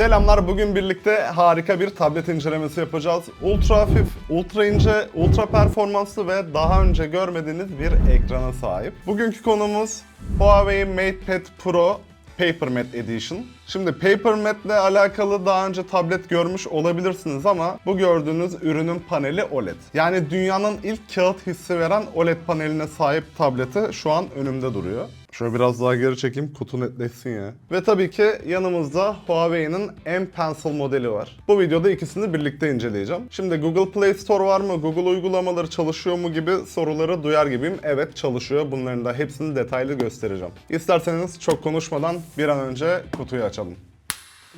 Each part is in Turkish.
Selamlar. Bugün birlikte harika bir tablet incelemesi yapacağız. Ultra hafif, ultra ince, ultra performanslı ve daha önce görmediğiniz bir ekrana sahip. Bugünkü konumuz Huawei MatePad Pro PaperMate Edition. Şimdi PaperMate ile alakalı daha önce tablet görmüş olabilirsiniz ama bu gördüğünüz ürünün paneli OLED. Yani dünyanın ilk kağıt hissi veren OLED paneline sahip tableti şu an önümde duruyor. Şöyle biraz daha geri çekeyim kutu netleşsin ya. Ve tabii ki yanımızda Huawei'nin M Pencil modeli var. Bu videoda ikisini birlikte inceleyeceğim. Şimdi Google Play Store var mı? Google uygulamaları çalışıyor mu gibi soruları duyar gibiyim. Evet çalışıyor. Bunların da hepsini detaylı göstereceğim. İsterseniz çok konuşmadan bir an önce kutuyu açalım.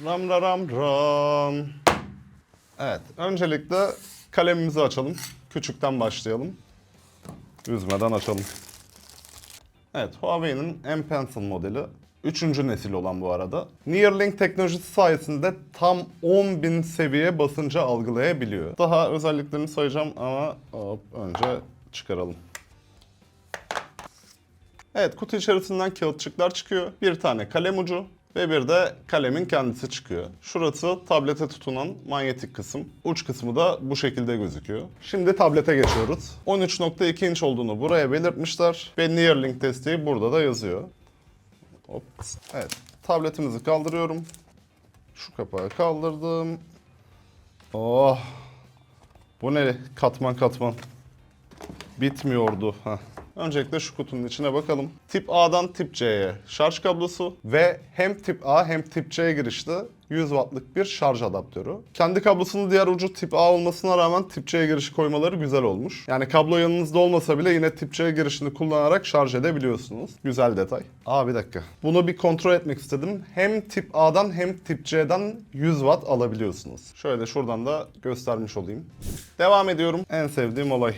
Ram ram ram ram. Evet, öncelikle kalemimizi açalım. Küçükten başlayalım. Üzmeden açalım. Evet, Huawei'nin M Pencil modeli. Üçüncü nesil olan bu arada. Neuralink teknolojisi sayesinde tam 10.000 seviye basıncı algılayabiliyor. Daha özelliklerini sayacağım ama hop, önce çıkaralım. Evet, kutu içerisinden kağıtçıklar çıkıyor. Bir tane kalem ucu ve bir de kalemin kendisi çıkıyor. Şurası tablete tutunan manyetik kısım. Uç kısmı da bu şekilde gözüküyor. Şimdi tablete geçiyoruz. 13.2 inç olduğunu buraya belirtmişler ve Neuralink desteği burada da yazıyor. Hop. Evet, tabletimizi kaldırıyorum. Şu kapağı kaldırdım. Oh. Bu ne? Katman katman. Bitmiyordu. Heh. Öncelikle şu kutunun içine bakalım. Tip A'dan tip C'ye şarj kablosu ve hem tip A hem tip C girişli 100 wattlık bir şarj adaptörü. Kendi kablosunun diğer ucu tip A olmasına rağmen tip C girişi koymaları güzel olmuş. Yani kablo yanınızda olmasa bile yine tip C girişini kullanarak şarj edebiliyorsunuz. Güzel detay. Aa bir dakika. Bunu bir kontrol etmek istedim. Hem tip A'dan hem tip C'den 100 watt alabiliyorsunuz. Şöyle şuradan da göstermiş olayım. Devam ediyorum. En sevdiğim olay.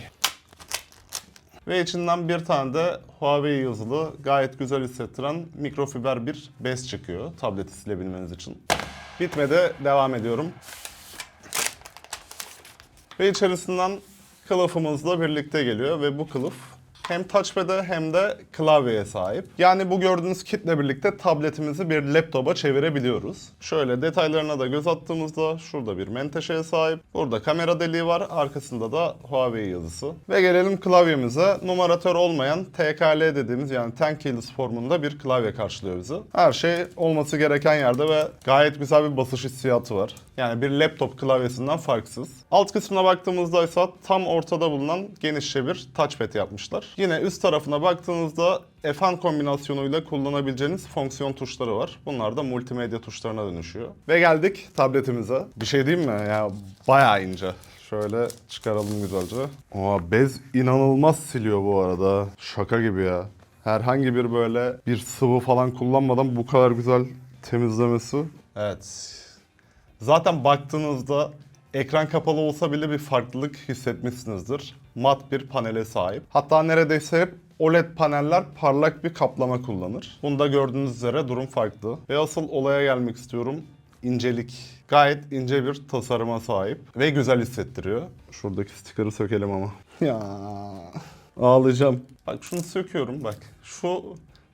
Ve içinden bir tane de Huawei yazılı gayet güzel hissettiren mikrofiber bir bez çıkıyor tableti silebilmeniz için. Bitmedi, devam ediyorum. Ve içerisinden kılıfımızla birlikte geliyor ve bu kılıf hem touchpad'e hem de klavyeye sahip. Yani bu gördüğünüz kitle birlikte tabletimizi bir laptopa çevirebiliyoruz. Şöyle detaylarına da göz attığımızda şurada bir menteşeye sahip. Burada kamera deliği var. Arkasında da Huawei yazısı. Ve gelelim klavyemize. Numaratör olmayan TKL dediğimiz yani 10 keys formunda bir klavye karşılıyor bizi. Her şey olması gereken yerde ve gayet güzel bir basış hissiyatı var. Yani bir laptop klavyesinden farksız. Alt kısmına baktığımızda ise tam ortada bulunan genişçe bir touchpad yapmışlar. Yine üst tarafına baktığınızda F1 kombinasyonuyla kullanabileceğiniz fonksiyon tuşları var. Bunlar da multimedya tuşlarına dönüşüyor. Ve geldik tabletimize. Bir şey diyeyim mi? Ya bayağı ince. Şöyle çıkaralım güzelce. Aa, bez inanılmaz siliyor bu arada. Şaka gibi ya. Herhangi bir böyle bir sıvı falan kullanmadan bu kadar güzel temizlemesi. Evet. Zaten baktığınızda ekran kapalı olsa bile bir farklılık hissetmişsinizdir. Mat bir panele sahip. Hatta neredeyse hep OLED paneller parlak bir kaplama kullanır. Bunda gördüğünüz üzere durum farklı. Ve asıl olaya gelmek istiyorum. İncelik. Gayet ince bir tasarıma sahip ve güzel hissettiriyor. Şuradaki stikeri sökelim ama. Ya ağlayacağım. Bak şunu söküyorum bak. Şu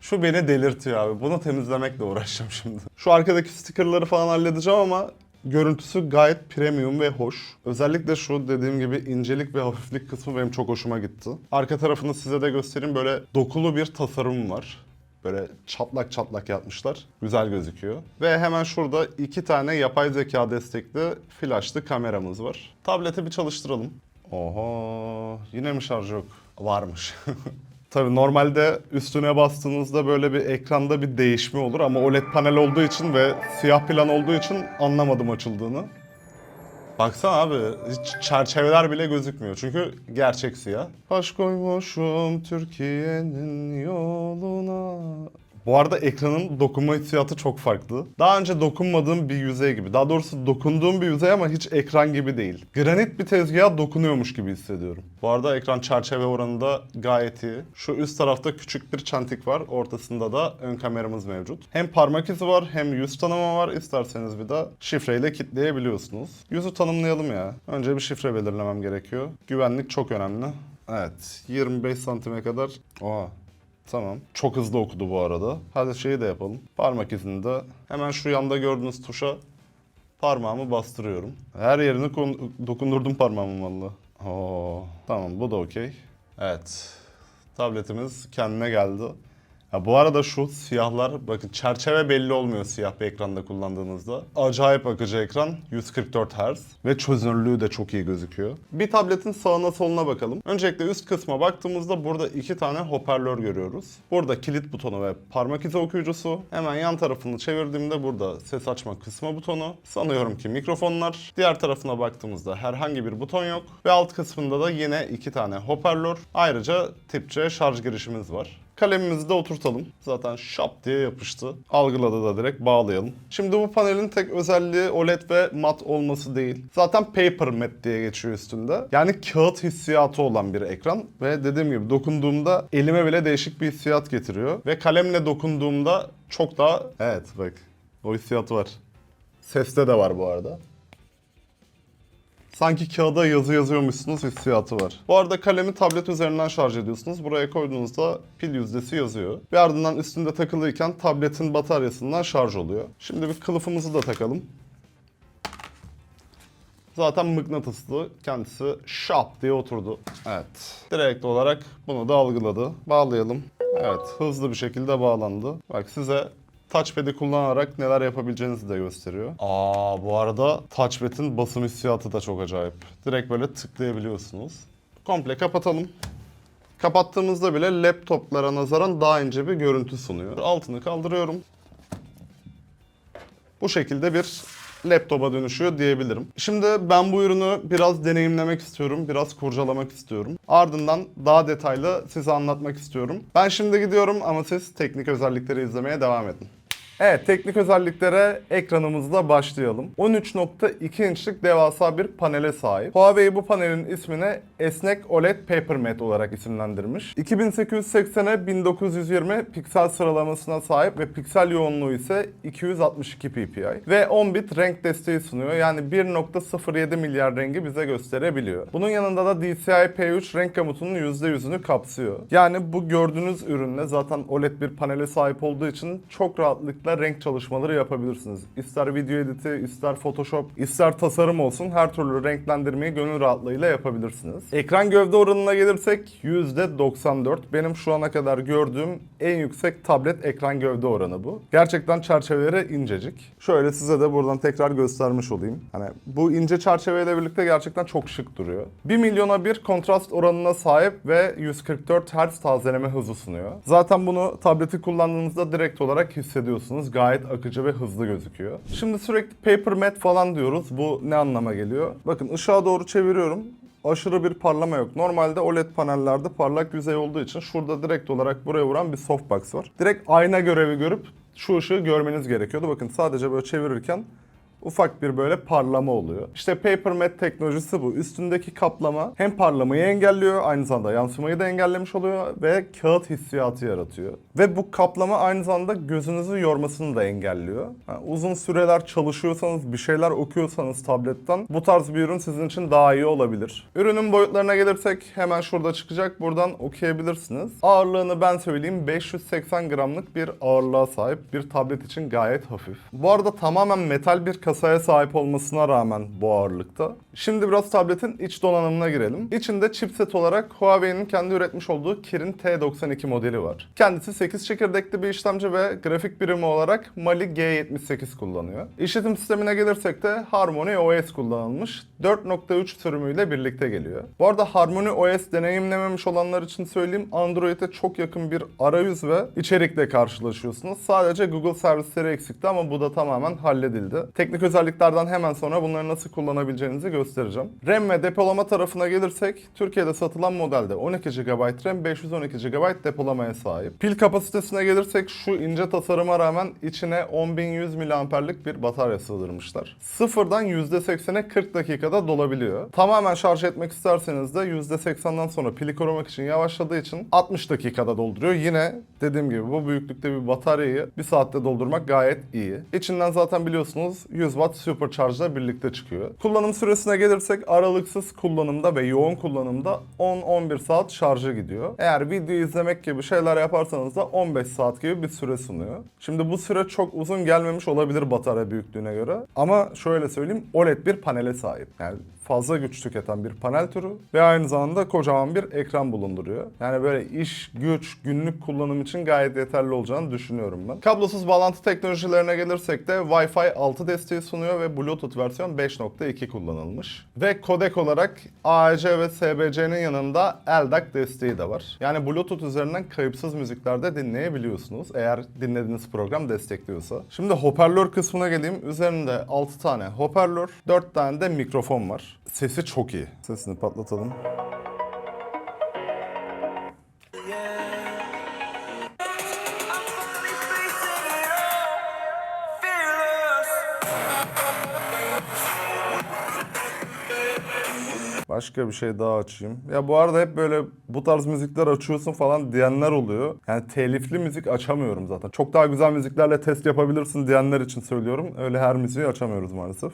şu beni delirtiyor abi. Bunu temizlemekle uğraşacağım şimdi. Şu arkadaki stikerleri falan halledeceğim ama görüntüsü gayet premium ve hoş. Özellikle şu dediğim gibi incelik ve hafiflik kısmı benim çok hoşuma gitti. Arka tarafını size de göstereyim. Böyle dokulu bir tasarım var. Böyle çatlak çatlak yapmışlar. Güzel gözüküyor. Ve hemen şurada iki tane yapay zeka destekli flashlı kameramız var. Tableti bir çalıştıralım. Oho yine mi şarj yok? Varmış. Tabii normalde üstüne bastığınızda böyle bir ekranda bir değişme olur ama OLED panel olduğu için ve siyah plan olduğu için anlamadım açıldığını. Baksana abi hiç çerçeveler bile gözükmüyor çünkü gerçek siyah. Baş koymuşum Türkiye'nin yoluna. Bu arada ekranın dokunma hissiyatı çok farklı. Daha önce dokunmadığım bir yüzey gibi. Daha doğrusu dokunduğum bir yüzey ama hiç ekran gibi değil. Granit bir tezgaha dokunuyormuş gibi hissediyorum. Bu arada ekran çerçeve oranı da gayet iyi. Şu üst tarafta küçük bir çentik var. Ortasında da ön kameramız mevcut. Hem parmak izi var hem yüz tanıma var. İsterseniz bir de şifreyle kilitleyebiliyorsunuz. Yüzü tanımlayalım ya. Önce bir şifre belirlemem gerekiyor. Güvenlik çok önemli. Evet 25 santime kadar. Oha Tamam. Çok hızlı okudu bu arada. Hadi şeyi de yapalım. Parmak izini de hemen şu yanda gördüğünüz tuşa parmağımı bastırıyorum. Her yerini kon- dokundurdum parmağımı valla. Oo, tamam bu da okey. Evet. Tabletimiz kendine geldi. Ya bu arada şu siyahlar bakın çerçeve belli olmuyor siyah bir ekranda kullandığınızda. Acayip akıcı ekran 144 Hz ve çözünürlüğü de çok iyi gözüküyor. Bir tabletin sağına soluna bakalım. Öncelikle üst kısma baktığımızda burada iki tane hoparlör görüyoruz. Burada kilit butonu ve parmak izi okuyucusu. Hemen yan tarafını çevirdiğimde burada ses açma kısmı butonu. Sanıyorum ki mikrofonlar. Diğer tarafına baktığımızda herhangi bir buton yok. Ve alt kısmında da yine iki tane hoparlör. Ayrıca tip C şarj girişimiz var. Kalemimizi de oturtalım. Zaten şap diye yapıştı. Algıladı da direkt bağlayalım. Şimdi bu panelin tek özelliği OLED ve mat olması değil. Zaten paper matte diye geçiyor üstünde. Yani kağıt hissiyatı olan bir ekran. Ve dediğim gibi dokunduğumda elime bile değişik bir hissiyat getiriyor. Ve kalemle dokunduğumda çok daha... Evet bak o hissiyatı var. Seste de var bu arada. Sanki kağıda yazı yazıyormuşsunuz hissiyatı var. Bu arada kalemi tablet üzerinden şarj ediyorsunuz. Buraya koyduğunuzda pil yüzdesi yazıyor. Ve ardından üstünde takılıyken tabletin bataryasından şarj oluyor. Şimdi bir kılıfımızı da takalım. Zaten mıknatıslı. Kendisi şap diye oturdu. Evet. Direkt olarak bunu da algıladı. Bağlayalım. Evet. Hızlı bir şekilde bağlandı. Bak size Touchpad'i kullanarak neler yapabileceğinizi de gösteriyor. Aa bu arada Touchpad'in basım hissiyatı da çok acayip. Direkt böyle tıklayabiliyorsunuz. Komple kapatalım. Kapattığımızda bile laptoplara nazaran daha ince bir görüntü sunuyor. Altını kaldırıyorum. Bu şekilde bir laptopa dönüşüyor diyebilirim. Şimdi ben bu ürünü biraz deneyimlemek istiyorum, biraz kurcalamak istiyorum. Ardından daha detaylı size anlatmak istiyorum. Ben şimdi gidiyorum ama siz teknik özellikleri izlemeye devam edin. Evet, teknik özelliklere ekranımızla başlayalım. 13.2 inçlik devasa bir panele sahip. Huawei bu panelin ismine esnek OLED Paper Matte olarak isimlendirmiş. 2880'e 1920 piksel sıralamasına sahip ve piksel yoğunluğu ise 262 ppi. Ve 10 bit renk desteği sunuyor. Yani 1.07 milyar rengi bize gösterebiliyor. Bunun yanında da DCI P3 renk gamutunun %100'ünü kapsıyor. Yani bu gördüğünüz ürünle zaten OLED bir panele sahip olduğu için çok rahatlıkla renk çalışmaları yapabilirsiniz. İster video editi, ister Photoshop, ister tasarım olsun her türlü renklendirmeyi gönül rahatlığıyla yapabilirsiniz. Ekran gövde oranına gelirsek %94. Benim şu ana kadar gördüğüm en yüksek tablet ekran gövde oranı bu. Gerçekten çerçeveleri incecik. Şöyle size de buradan tekrar göstermiş olayım. Hani bu ince çerçeveyle birlikte gerçekten çok şık duruyor. 1 milyona bir kontrast oranına sahip ve 144 Hz tazeleme hızı sunuyor. Zaten bunu tableti kullandığınızda direkt olarak hissediyorsunuz. Gayet akıcı ve hızlı gözüküyor. Şimdi sürekli paper matte falan diyoruz. Bu ne anlama geliyor? Bakın ışığa doğru çeviriyorum aşırı bir parlama yok. Normalde OLED panellerde parlak yüzey olduğu için şurada direkt olarak buraya vuran bir softbox var. Direkt ayna görevi görüp şu ışığı görmeniz gerekiyordu. Bakın sadece böyle çevirirken ufak bir böyle parlama oluyor. İşte Paper Matte teknolojisi bu. Üstündeki kaplama hem parlamayı engelliyor, aynı zamanda yansımayı da engellemiş oluyor ve kağıt hissiyatı yaratıyor. Ve bu kaplama aynı zamanda gözünüzü yormasını da engelliyor. Ha, uzun süreler çalışıyorsanız, bir şeyler okuyorsanız tabletten bu tarz bir ürün sizin için daha iyi olabilir. Ürünün boyutlarına gelirsek hemen şurada çıkacak. Buradan okuyabilirsiniz. Ağırlığını ben söyleyeyim 580 gramlık bir ağırlığa sahip bir tablet için gayet hafif. Bu arada tamamen metal bir kasaya sahip olmasına rağmen bu ağırlıkta. Şimdi biraz tabletin iç donanımına girelim. İçinde chipset olarak Huawei'nin kendi üretmiş olduğu Kirin T92 modeli var. Kendisi 8 çekirdekli bir işlemci ve grafik birimi olarak Mali G78 kullanıyor. İşletim sistemine gelirsek de Harmony OS kullanılmış. 4.3 sürümüyle birlikte geliyor. Bu arada Harmony OS deneyimlememiş olanlar için söyleyeyim Android'e çok yakın bir arayüz ve içerikle karşılaşıyorsunuz. Sadece Google servisleri eksikti ama bu da tamamen halledildi. Teknik özelliklerden hemen sonra bunları nasıl kullanabileceğinizi göstereceğim. RAM ve depolama tarafına gelirsek Türkiye'de satılan modelde 12 GB RAM, 512 GB depolamaya sahip. Pil kapasitesine gelirsek şu ince tasarıma rağmen içine 10100 mAh'lik bir batarya sığdırmışlar. Sıfırdan %80'e 40 dakikada dolabiliyor. Tamamen şarj etmek isterseniz de %80'den sonra pili korumak için yavaşladığı için 60 dakikada dolduruyor. Yine dediğim gibi bu büyüklükte bir bataryayı bir saatte doldurmak gayet iyi. İçinden zaten biliyorsunuz 100 Watt Supercharge ile birlikte çıkıyor. Kullanım süresine Şarjına gelirsek aralıksız kullanımda ve yoğun kullanımda 10-11 saat şarjı gidiyor. Eğer video izlemek gibi şeyler yaparsanız da 15 saat gibi bir süre sunuyor. Şimdi bu süre çok uzun gelmemiş olabilir batarya büyüklüğüne göre. Ama şöyle söyleyeyim OLED bir panele sahip. Yani fazla güç tüketen bir panel türü ve aynı zamanda kocaman bir ekran bulunduruyor. Yani böyle iş, güç, günlük kullanım için gayet yeterli olacağını düşünüyorum ben. Kablosuz bağlantı teknolojilerine gelirsek de Wi-Fi 6 desteği sunuyor ve Bluetooth versiyon 5.2 kullanılmış. Ve kodek olarak AEC ve SBC'nin yanında LDAC desteği de var. Yani Bluetooth üzerinden kayıpsız müziklerde dinleyebiliyorsunuz eğer dinlediğiniz program destekliyorsa. Şimdi hoparlör kısmına geleyim. Üzerinde 6 tane hoparlör, 4 tane de mikrofon var. Sesi çok iyi. Sesini patlatalım. Başka bir şey daha açayım. Ya bu arada hep böyle bu tarz müzikler açıyorsun falan diyenler oluyor. Yani telifli müzik açamıyorum zaten. Çok daha güzel müziklerle test yapabilirsin diyenler için söylüyorum. Öyle her müziği açamıyoruz maalesef.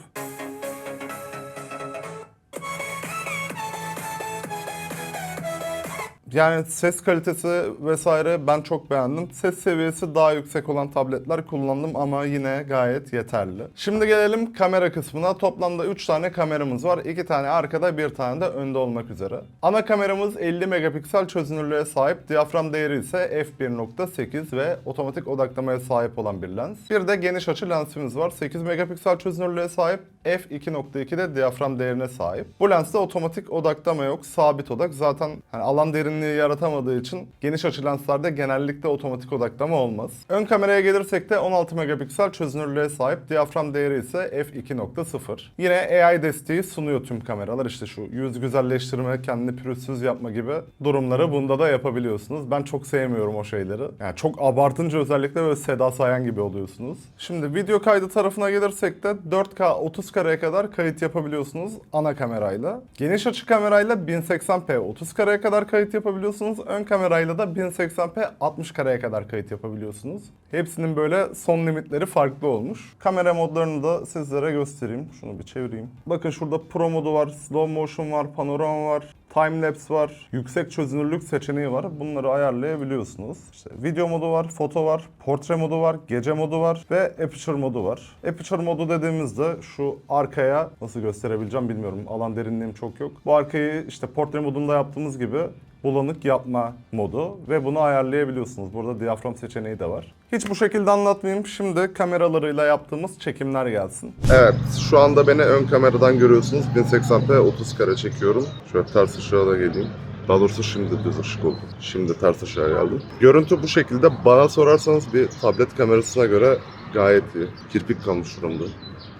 Yani ses kalitesi vesaire ben çok beğendim. Ses seviyesi daha yüksek olan tabletler kullandım ama yine gayet yeterli. Şimdi gelelim kamera kısmına. Toplamda 3 tane kameramız var. 2 tane arkada, bir tane de önde olmak üzere. Ana kameramız 50 megapiksel çözünürlüğe sahip. Diyafram değeri ise f1.8 ve otomatik odaklamaya sahip olan bir lens. Bir de geniş açı lensimiz var. 8 megapiksel çözünürlüğe sahip. f2.2 de diyafram değerine sahip. Bu lenste otomatik odaklama yok. Sabit odak. Zaten hani alan derinliği yaratamadığı için geniş açı lenslerde genellikle otomatik odaklama olmaz. Ön kameraya gelirsek de 16 megapiksel çözünürlüğe sahip. Diyafram değeri ise f2.0. Yine AI desteği sunuyor tüm kameralar. İşte şu yüz güzelleştirme, kendini pürüzsüz yapma gibi durumları bunda da yapabiliyorsunuz. Ben çok sevmiyorum o şeyleri. Yani çok abartınca özellikle böyle Seda Sayan gibi oluyorsunuz. Şimdi video kaydı tarafına gelirsek de 4K 30 kareye kadar kayıt yapabiliyorsunuz ana kamerayla. Geniş açı kamerayla 1080p 30 kareye kadar kayıt yapabiliyorsunuz. Ön kamerayla da 1080p 60 kareye kadar kayıt yapabiliyorsunuz. Hepsinin böyle son limitleri farklı olmuş. Kamera modlarını da sizlere göstereyim. Şunu bir çevireyim. Bakın şurada Pro modu var, Slow Motion var, Panorama var, Timelapse var, yüksek çözünürlük seçeneği var. Bunları ayarlayabiliyorsunuz. İşte video modu var, foto var, portre modu var, gece modu var ve aperture modu var. Aperture modu dediğimizde şu arkaya nasıl gösterebileceğim bilmiyorum. Alan derinliğim çok yok. Bu arkayı işte portre modunda yaptığımız gibi bulanık yapma modu ve bunu ayarlayabiliyorsunuz. Burada diyafram seçeneği de var. Hiç bu şekilde anlatmayayım. Şimdi kameralarıyla yaptığımız çekimler gelsin. Evet, şu anda beni ön kameradan görüyorsunuz. 1080p 30 kare çekiyorum. Şöyle ters ışığa da geleyim. Daha doğrusu şimdi düz ışık oldu. Şimdi ters ışığa geldi. Görüntü bu şekilde. Bana sorarsanız bir tablet kamerasına göre gayet iyi. Kirpik kalmış şuramda.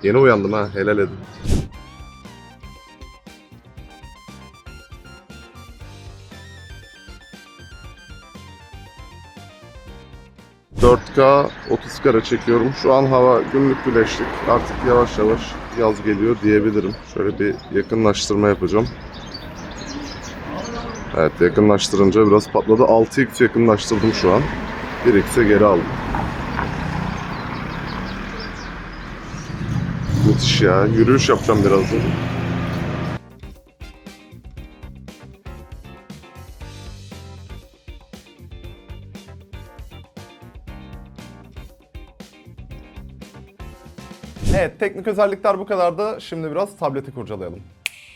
Yeni uyandım ha, helal edin. ...4K 30 kare çekiyorum. Şu an hava günlük güneşlik. Artık yavaş yavaş yaz geliyor diyebilirim. Şöyle bir yakınlaştırma yapacağım. Evet yakınlaştırınca biraz patladı. 6x yakınlaştırdım şu an. 1x'e geri aldım. Müthiş ya. Yürüyüş yapacağım birazdan. Teknik özellikler bu kadardı. Şimdi biraz tableti kurcalayalım.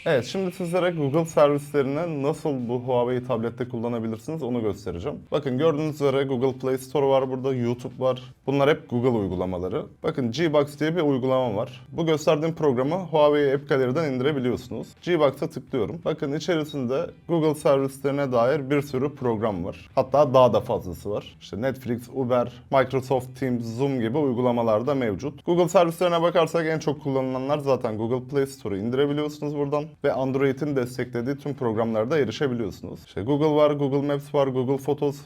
Evet, şimdi sizlere Google servislerini nasıl bu Huawei tablette kullanabilirsiniz onu göstereceğim. Bakın gördüğünüz üzere Google Play Store var burada, YouTube var. Bunlar hep Google uygulamaları. Bakın Gbox diye bir uygulama var. Bu gösterdiğim programı Huawei App Gallery'den indirebiliyorsunuz. Gbox'a tıklıyorum. Bakın içerisinde Google servislerine dair bir sürü program var. Hatta daha da fazlası var. İşte Netflix, Uber, Microsoft Teams, Zoom gibi uygulamalar da mevcut. Google servislerine bakarsak en çok kullanılanlar zaten Google Play Store'u indirebiliyorsunuz buradan ve Android'in desteklediği tüm programlara da erişebiliyorsunuz. İşte Google var, Google Maps var, Google Photos,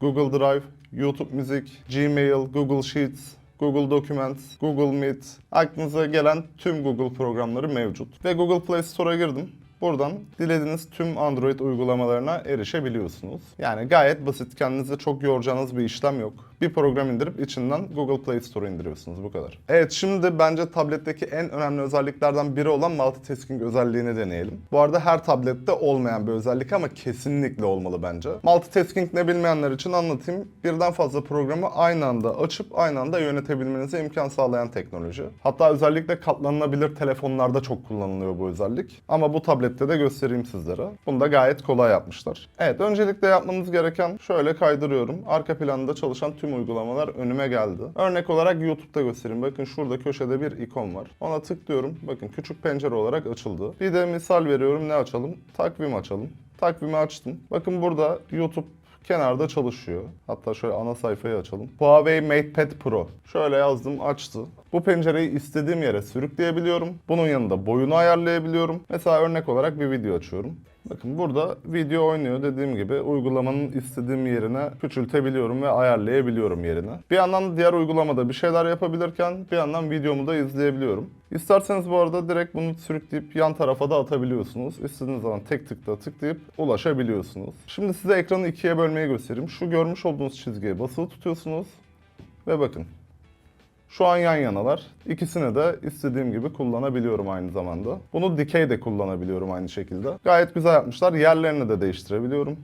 Google Drive, YouTube Müzik, Gmail, Google Sheets, Google Documents, Google Meet, aklınıza gelen tüm Google programları mevcut. Ve Google Play Store'a girdim. Buradan dilediğiniz tüm Android uygulamalarına erişebiliyorsunuz. Yani gayet basit, kendinize çok yoracağınız bir işlem yok. Bir program indirip içinden Google Play Store indiriyorsunuz bu kadar. Evet şimdi bence tabletteki en önemli özelliklerden biri olan multitasking özelliğini deneyelim. Bu arada her tablette olmayan bir özellik ama kesinlikle olmalı bence. Multitasking ne bilmeyenler için anlatayım. Birden fazla programı aynı anda açıp aynı anda yönetebilmenize imkan sağlayan teknoloji. Hatta özellikle katlanılabilir telefonlarda çok kullanılıyor bu özellik. Ama bu tablette de göstereyim sizlere. Bunu da gayet kolay yapmışlar. Evet öncelikle yapmanız gereken şöyle kaydırıyorum. Arka planda çalışan tüm uygulamalar önüme geldi. Örnek olarak YouTube'da göstereyim. Bakın şurada köşede bir ikon var. Ona tıklıyorum. Bakın küçük pencere olarak açıldı. Bir de misal veriyorum ne açalım? Takvim açalım. Takvimi açtım. Bakın burada YouTube kenarda çalışıyor. Hatta şöyle ana sayfayı açalım. Huawei MatePad Pro. Şöyle yazdım açtı. Bu pencereyi istediğim yere sürükleyebiliyorum. Bunun yanında boyunu ayarlayabiliyorum. Mesela örnek olarak bir video açıyorum. Bakın burada video oynuyor dediğim gibi uygulamanın istediğim yerine küçültebiliyorum ve ayarlayabiliyorum yerine. Bir yandan diğer uygulamada bir şeyler yapabilirken bir yandan videomu da izleyebiliyorum. İsterseniz bu arada direkt bunu sürükleyip yan tarafa da atabiliyorsunuz. İstediğiniz zaman tek tıkla tıklayıp ulaşabiliyorsunuz. Şimdi size ekranı ikiye bölmeyi göstereyim. Şu görmüş olduğunuz çizgiye basılı tutuyorsunuz ve bakın şu an yan yanalar. İkisini de istediğim gibi kullanabiliyorum aynı zamanda. Bunu dikey de kullanabiliyorum aynı şekilde. Gayet güzel yapmışlar. Yerlerini de değiştirebiliyorum.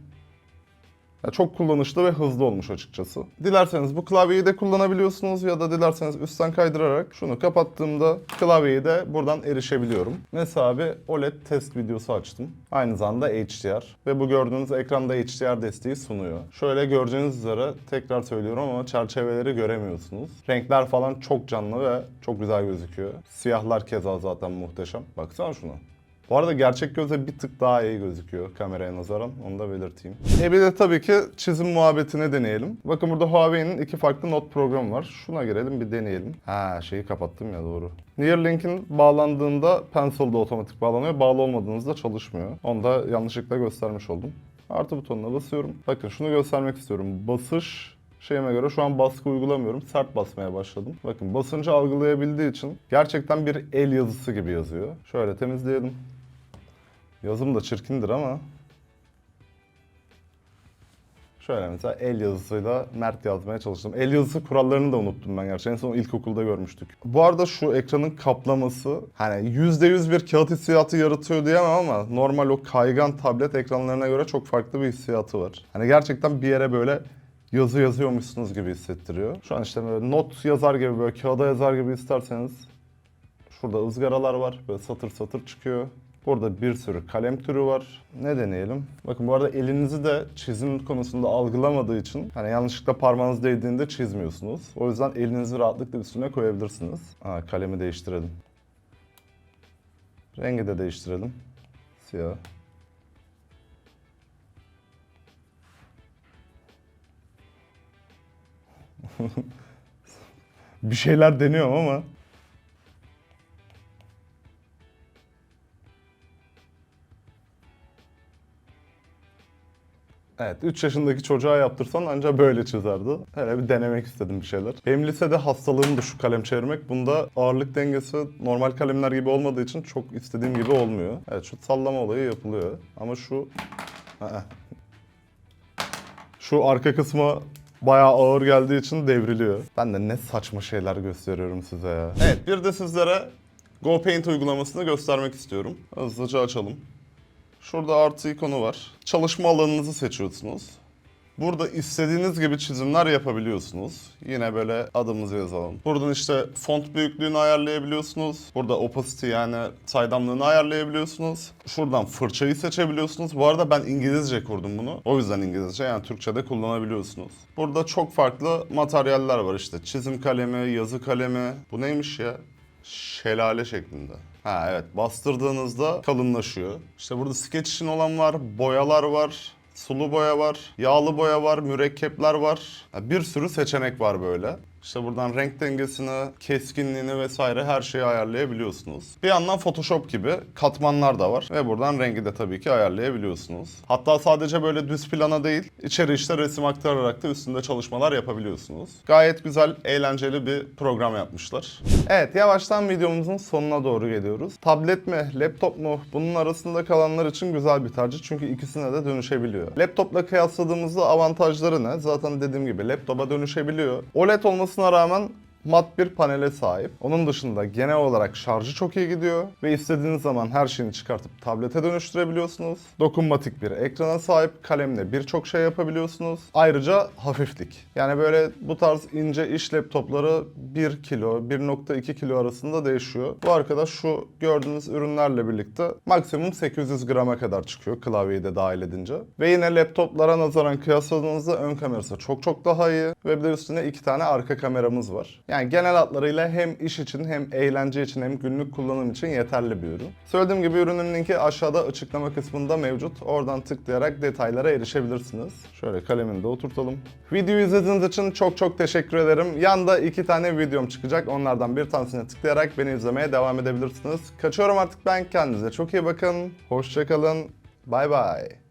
Ya çok kullanışlı ve hızlı olmuş açıkçası. Dilerseniz bu klavyeyi de kullanabiliyorsunuz ya da dilerseniz üstten kaydırarak şunu kapattığımda klavyeyi de buradan erişebiliyorum. Mesela bir OLED test videosu açtım. Aynı zamanda HDR ve bu gördüğünüz ekranda HDR desteği sunuyor. Şöyle gördüğünüz üzere tekrar söylüyorum ama çerçeveleri göremiyorsunuz. Renkler falan çok canlı ve çok güzel gözüküyor. Siyahlar keza zaten muhteşem. Baksana şuna. Bu arada gerçek göze bir tık daha iyi gözüküyor kameraya nazaran. Onu da belirteyim. E bir de tabii ki çizim muhabbetini deneyelim. Bakın burada Huawei'nin iki farklı not programı var. Şuna girelim bir deneyelim. Ha şeyi kapattım ya doğru. Neuralink'in bağlandığında Pencil'da otomatik bağlanıyor. Bağlı olmadığınızda çalışmıyor. Onu da yanlışlıkla göstermiş oldum. Artı butonuna basıyorum. Bakın şunu göstermek istiyorum. Basış şeyime göre şu an baskı uygulamıyorum. Sert basmaya başladım. Bakın basıncı algılayabildiği için gerçekten bir el yazısı gibi yazıyor. Şöyle temizleyelim. Yazım da çirkindir ama Şöyle mesela el yazısıyla Mert yazmaya çalıştım. El yazısı kurallarını da unuttum ben gerçi. En son ilkokulda görmüştük. Bu arada şu ekranın kaplaması hani %100 bir kağıt hissiyatı yaratıyor diyemem ama normal o kaygan tablet ekranlarına göre çok farklı bir hissiyatı var. Hani gerçekten bir yere böyle yazı yazıyormuşsunuz gibi hissettiriyor. Şu an işte böyle not yazar gibi böyle kağıda yazar gibi isterseniz Şurada ızgaralar var. Böyle satır satır çıkıyor. Burada bir sürü kalem türü var. Ne deneyelim? Bakın bu arada elinizi de çizim konusunda algılamadığı için hani yanlışlıkla parmağınız değdiğinde çizmiyorsunuz. O yüzden elinizi rahatlıkla üstüne koyabilirsiniz. Aa, kalemi değiştirelim. Rengi de değiştirelim. Siyah. bir şeyler deniyorum ama Evet 3 yaşındaki çocuğa yaptırsan ancak böyle çizerdi. Hele bir denemek istedim bir şeyler. Benim lisede hastalığım da şu kalem çevirmek. Bunda ağırlık dengesi normal kalemler gibi olmadığı için çok istediğim gibi olmuyor. Evet şu sallama olayı yapılıyor. Ama şu... Şu arka kısmı bayağı ağır geldiği için devriliyor. Ben de ne saçma şeyler gösteriyorum size ya. Evet bir de sizlere GoPaint uygulamasını göstermek istiyorum. Hızlıca açalım. Şurada artı ikonu var. Çalışma alanınızı seçiyorsunuz. Burada istediğiniz gibi çizimler yapabiliyorsunuz. Yine böyle adımızı yazalım. Buradan işte font büyüklüğünü ayarlayabiliyorsunuz. Burada opacity yani saydamlığını ayarlayabiliyorsunuz. Şuradan fırçayı seçebiliyorsunuz. Bu arada ben İngilizce kurdum bunu. O yüzden İngilizce yani Türkçe'de kullanabiliyorsunuz. Burada çok farklı materyaller var işte. Çizim kalemi, yazı kalemi. Bu neymiş ya? Şelale şeklinde. Ha evet bastırdığınızda kalınlaşıyor. İşte burada skeç için olan var, boyalar var, sulu boya var, yağlı boya var, mürekkepler var. Ha, bir sürü seçenek var böyle. İşte buradan renk dengesini, keskinliğini vesaire her şeyi ayarlayabiliyorsunuz. Bir yandan Photoshop gibi katmanlar da var ve buradan rengi de tabii ki ayarlayabiliyorsunuz. Hatta sadece böyle düz plana değil, içeri işte resim aktararak da üstünde çalışmalar yapabiliyorsunuz. Gayet güzel, eğlenceli bir program yapmışlar. Evet, yavaştan videomuzun sonuna doğru geliyoruz. Tablet mi, laptop mu? Bunun arasında kalanlar için güzel bir tercih çünkü ikisine de dönüşebiliyor. Laptopla kıyasladığımızda avantajları ne? Zaten dediğim gibi laptopa dönüşebiliyor. OLED olmasına rağmen mat bir panele sahip. Onun dışında genel olarak şarjı çok iyi gidiyor ve istediğiniz zaman her şeyini çıkartıp tablete dönüştürebiliyorsunuz. Dokunmatik bir ekrana sahip, kalemle birçok şey yapabiliyorsunuz. Ayrıca hafiflik. Yani böyle bu tarz ince iş laptopları 1 kilo, 1.2 kilo arasında değişiyor. Bu arkadaş şu gördüğünüz ürünlerle birlikte maksimum 800 grama kadar çıkıyor klavyeyi de dahil edince. Ve yine laptoplara nazaran kıyasladığınızda ön kamerası çok çok daha iyi ve bir de üstüne iki tane arka kameramız var. Yani genel hatlarıyla hem iş için hem eğlence için hem günlük kullanım için yeterli bir ürün. Söylediğim gibi ürünün linki aşağıda açıklama kısmında mevcut. Oradan tıklayarak detaylara erişebilirsiniz. Şöyle kalemini de oturtalım. Videoyu izlediğiniz için çok çok teşekkür ederim. Yanda iki tane videom çıkacak. Onlardan bir tanesine tıklayarak beni izlemeye devam edebilirsiniz. Kaçıyorum artık ben. Kendinize çok iyi bakın. Hoşçakalın. Bay bay.